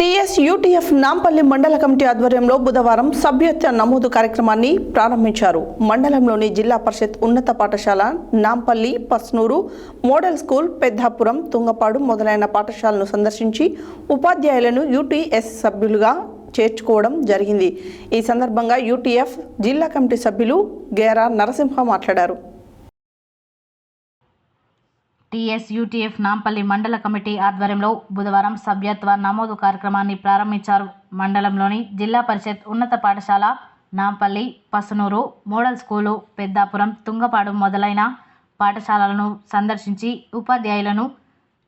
TS UTF Nampally మండల committee ఆధ్వర్యంలో బుధవారం సభ్యత్వ నమోదు కార్యక్రమాన్ని ప్రారంభించారు. మండలంలోని జిల్లా పరిషత్ ఉన్నత పాఠశాల నాంపల్లి పస్నూరు మోడల్ స్కూల్ పెద్దాపురం తుంగపాడు మొదలైన పాఠశాలను సందర్శించి ఉపాధ్యాయులను యూటీఎస్ సభ్యులుగా చేర్చుకోవడం జరిగింది. ఈ సందర్భంగా యూటీఎఫ్ జిల్లా కమిటీ సభ్యులు గేరా నరసింహ మాట్లాడారు. టీఎస్ యూటీఎఫ్ నాంపల్లి మండల కమిటీ ఆధ్వర్యంలో బుధవారం సభ్యత్వ నమోదు కార్యక్రమాన్ని ప్రారంభించారు. మండలంలోని జిల్లా పరిషత్ ఉన్నత పాఠశాల నాంపల్లి పసునూరు మోడల్ స్కూలు పెద్దాపురం తుంగపాడు మొదలైన పాఠశాలలను సందర్శించి ఉపాధ్యాయులను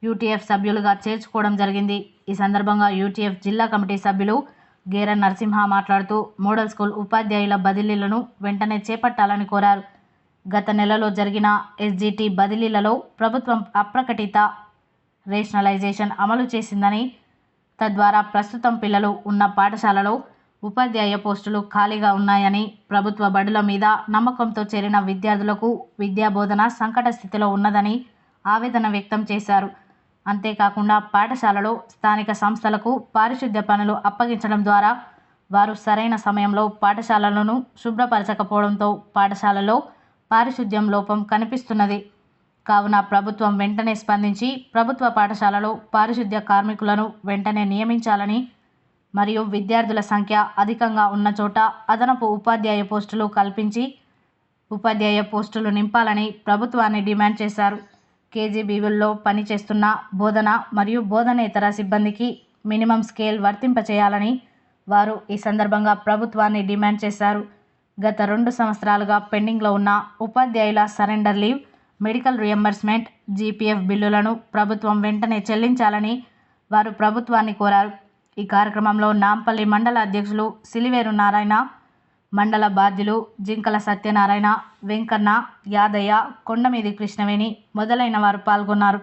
యూటీఎఫ్ సభ్యులుగా చేర్చుకోవడం జరిగింది. ఈ సందర్భంగా యూటీఎఫ్ జిల్లా కమిటీ సభ్యులు గేర నరసింహ మాట్లాడుతూ మోడల్ స్కూల్ ఉపాధ్యాయుల బదిలీలను వెంటనే చేపట్టాలని కోరారు. గత నెలలో జరిగిన ఎస్జీటీ బదిలీలలో ప్రభుత్వం అప్రకటిత రేషనలైజేషన్ అమలు చేసిందని తద్వారా ప్రస్తుతం పిల్లలు ఉన్న పాఠశాలలో ఉపాధ్యాయ పోస్టులు ఖాళీగా ఉన్నాయని ప్రభుత్వ బడుల మీద నమ్మకంతో చేరిన విద్యార్థులకు విద్యాబోధన సంకట స్థితిలో ఉన్నదని ఆవేదన వ్యక్తం చేశారు. అంతేకాకుండా పాఠశాలలో స్థానిక సంస్థలకు పారిశుద్ధ్య పనులు అప్పగించడం ద్వారా వారు సరైన సమయంలో పాఠశాలలను శుభ్రపరచకపోవడంతో పాఠశాలలో పారిశుద్ధ్యం లోపం కనిపిస్తున్నది. కావున ప్రభుత్వం వెంటనే స్పందించి ప్రభుత్వ పాఠశాలలో పారిశుద్ధ్య కార్మికులను వెంటనే నియమించాలని మరియు విద్యార్థుల సంఖ్య అధికంగా ఉన్న చోట అదనపు ఉపాధ్యాయ పోస్టులు కల్పించి ఉపాధ్యాయ పోస్టులు నింపాలని ప్రభుత్వాన్ని డిమాండ్ చేశారు. కేజీబీవుల్లో పనిచేస్తున్న బోధన మరియు బోధనేతర సిబ్బందికి మినిమం స్కేల్ వర్తింపచేయాలని వారు ఈ సందర్భంగా ప్రభుత్వాన్ని డిమాండ్ చేశారు. గత రెండు సంవత్సరాలుగా పెండింగ్లో ఉన్న ఉపాధ్యాయుల surrender leave medical reimbursement GPF బిల్లులను ప్రభుత్వం వెంటనే చెల్లించాలని వారు ప్రభుత్వాన్ని కోరారు. ఈ కార్యక్రమంలో నాంపల్లి మండల అధ్యక్షులు సిలివేరు నారాయణ మండల బాధ్యులు జింకల సత్యనారాయణ వెంకన్న యాదయ్య కొండమీది కృష్ణవేణి మొదలైన వారు పాల్గొన్నారు.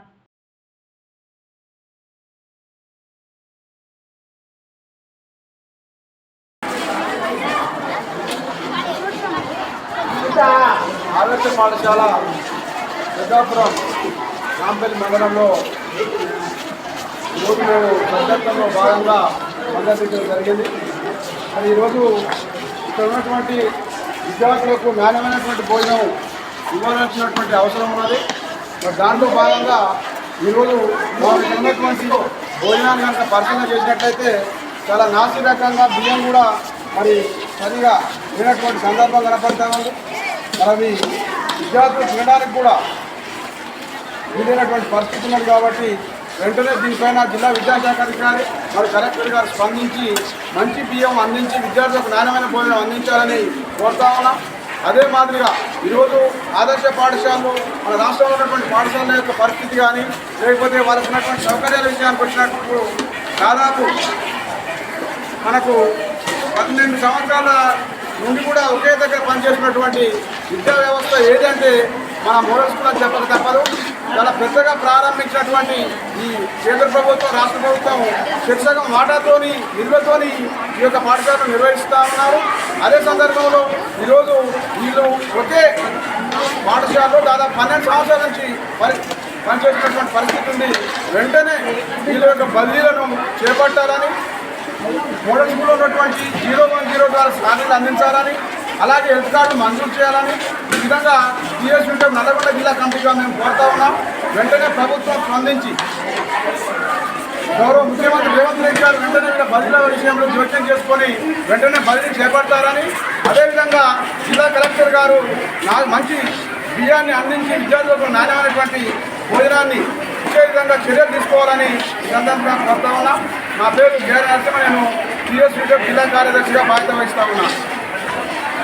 ఆదర్శ పాఠశాల పెద్దాపురం రాంపల్లి మండలంలో ఈరోజు మేము సందర్భంలో భాగంగా సందర్శించడం జరిగింది. మరి ఈరోజు ఇక్కడ ఉన్నటువంటి విద్యార్థులకు నాణ్యమైనటువంటి భోజనం ఇవ్వాల్సినటువంటి అవసరం ఉన్నది. మరి దాంట్లో భాగంగా ఈరోజు వారికి ఉన్నటువంటి భోజనాన్ని కనుక పరిశీలన చేసినట్లయితే చాలా నాసిరకంగా బియ్యం కూడా మరి సరిగా లేనటువంటి సందర్భం కనపడతా ఉంది. మరి విద్యార్థులు తినడానికి కూడా వీలైనటువంటి పరిస్థితి ఉన్నది కాబట్టి వెంటనే దీనిపైన జిల్లా విద్యాశాఖ అధికారి మరి కలెక్టర్ గారు స్పందించి మంచి బియ్యం అందించి విద్యార్థులకు నాణ్యమైన భోజనం అందించాలని కోరుతా ఉన్నాం. అదే మాదిరిగా ఈరోజు ఆదర్శ పాఠశాలలు మన రాష్ట్రంలో ఉన్నటువంటి పాఠశాలల యొక్క పరిస్థితి కానీ లేకపోతే వాళ్ళకు ఉన్నటువంటి సౌకర్యాల విషయానికి వచ్చినప్పుడు దాదాపు మనకు పద్దెనిమిది సంవత్సరాల నుండి కూడా ఒకే దగ్గర పనిచేసినటువంటి విద్యా వ్యవస్థ ఏదంటే మన మోడల్ స్కూల్ అని చెప్పక తప్పదు. చాలా పెద్దగా ప్రారంభించినటువంటి ఈ కేంద్ర ప్రభుత్వం రాష్ట్ర ప్రభుత్వం శిక్షకం వాటాతోని నిల్వతోని ఈ యొక్క పాఠశాలను నిర్వహిస్తూ ఉన్నారు. అదే సందర్భంలో ఈరోజు వీళ్ళు ఒకే పాఠశాలలో దాదాపు పన్నెండు సంవత్సరాల నుంచి పని పనిచేస్తున్నటువంటి పరిస్థితి ఉంది. వెంటనే వీళ్ళ యొక్క బదిలీలను చేపట్టాలని మోడల్ స్కూల్లో ఉన్నటువంటి జీరో వన్ జీరో ద్వారా స్కానర్లు అందించాలని అలాగే హెల్త్ కార్డు మంజూరు చేయాలని ఈ విధంగా టీఎస్ ఉంటే నల్లగొండ జిల్లా కమిటీగా మేము కోరుతా ఉన్నాం. వెంటనే ప్రభుత్వం స్పందించి గౌరవ ముఖ్యమంత్రి రేవంత్ రెడ్డి గారు వెంటనే వీళ్ళ బదిలీల విషయంలో జోక్యం చేసుకొని వెంటనే బదిలీ చేపడతారని అదేవిధంగా జిల్లా కలెక్టర్ గారు నా మంచి బియ్యాన్ని అందించి విద్యార్థులకు నాణ్యమైనటువంటి భోజనాన్ని ఇచ్చే విధంగా చర్యలు తీసుకోవాలని సందర్భంగా కోరుతా ఉన్నాం. నా పేరు జయనరసింహ నేను టీఎస్ జిల్లా కార్యదర్శిగా బాధ్యత వహిస్తా ఉన్నాను.